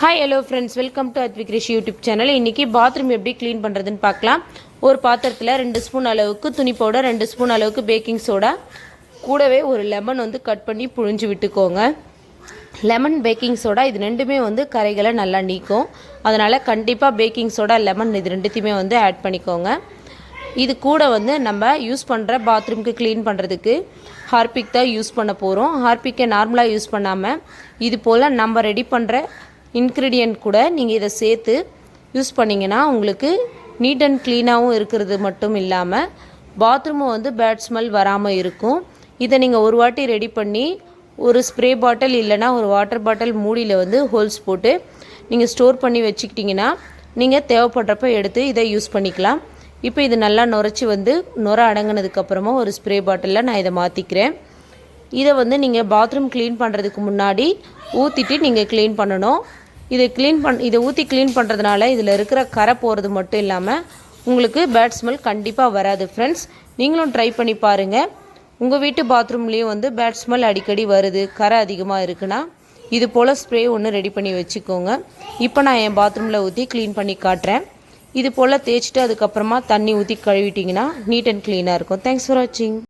Hi hello friends welcome to Advik Rishi YouTube channel இன்றைக்கி bathroom எப்படி clean பண்ணுறதுன்னு பார்க்கலாம். ஒரு பாத்திரத்தில் ரெண்டு ஸ்பூன் அளவுக்கு துணி பவுடர் ரெண்டு ஸ்பூன் அளவுக்கு பேக்கிங் சோடா கூடவே ஒரு லெமன் வந்து கட் பண்ணி புழிஞ்சு விட்டுக்கோங்க. லெமன் பேக்கிங் சோடா இது ரெண்டுமே வந்து கரைகளை நல்லா நீக்கும். அதனால் கண்டிப்பாக பேக்கிங் சோடா லெமன் இது ரெண்டுத்தையுமே வந்து ஆட் பண்ணிக்கோங்க. இது கூட வந்து நம்ம யூஸ் பண்ணுற பாத்ரூம்க்கு க்ளீன் பண்ணுறதுக்கு ஹார்பிக் தான் யூஸ் பண்ண போகிறோம் ஹார்பிக்கை நார்மலாக யூஸ் பண்ணாமல் இது போல் நம்ம ரெடி பண்ணுற இன்க்ரீடியன்ட் கூட நீங்கள் இதை சேர்த்து யூஸ் பண்ணிங்கன்னா உங்களுக்கு நீட் அண்ட் க்ளீனாகவும் இருக்கிறது மட்டும் இல்லாமல் பாத்ரூமும் வந்து பேட் ஸ்மெல் வராமல் இருக்கும். இதை நீங்கள் ஒரு வாட்டி ரெடி பண்ணி ஒரு ஸ்ப்ரே பாட்டில் இல்லைனா ஒரு வாட்டர் பாட்டில் மூடியில் வந்து ஹோல்ஸ் போட்டு நீங்கள் ஸ்டோர் பண்ணி வச்சுக்கிட்டிங்கன்னா நீங்கள் தேவைப்படுறப்ப எடுத்து இதை யூஸ் பண்ணிக்கலாம். இப்போ இது நல்லா நுரைச்சி வந்து நுர அடங்கினதுக்கப்புறமா ஒரு ஸ்ப்ரே பாட்டிலில் நான் இதை மாற்றிக்கிறேன் இதை வந்து நீங்கள் பாத்ரூம் க்ளீன் பண்ணுறதுக்கு முன்னாடி ஊற்றிட்டு நீங்கள் க்ளீன் பண்ணணும். இதை க்ளீன் பண் இதை ஊற்றி க்ளீன் பண்ணுறதுனால இதில் இருக்கிற கரை போகிறது மட்டும் இல்லாமல் உங்களுக்கு பேட் ஸ்மெல் கண்டிப்பாக வராது ஃப்ரெண்ட்ஸ் நீங்களும் ட்ரை பண்ணி பாருங்கள் உங்கள் வீட்டு பாத்ரூம்லேயும் வந்து பேட் ஸ்மெல் அடிக்கடி வருது. கரை அதிகமாக இருக்குன்னா இது போல் ஸ்ப்ரே ஒன்று ரெடி பண்ணி வச்சுக்கோங்க. இப்போ நான் என் பாத்ரூமில் ஊற்றி க்ளீன் பண்ணி காட்டுறேன். இது போல் தேய்ச்சிட்டு அதுக்கப்புறமா தண்ணி ஊற்றி கழுவிட்டிங்கன்னா நீட் அண்ட் க்ளீனாக இருக்கும். தேங்க்ஸ் ஃபார் வாட்சிங்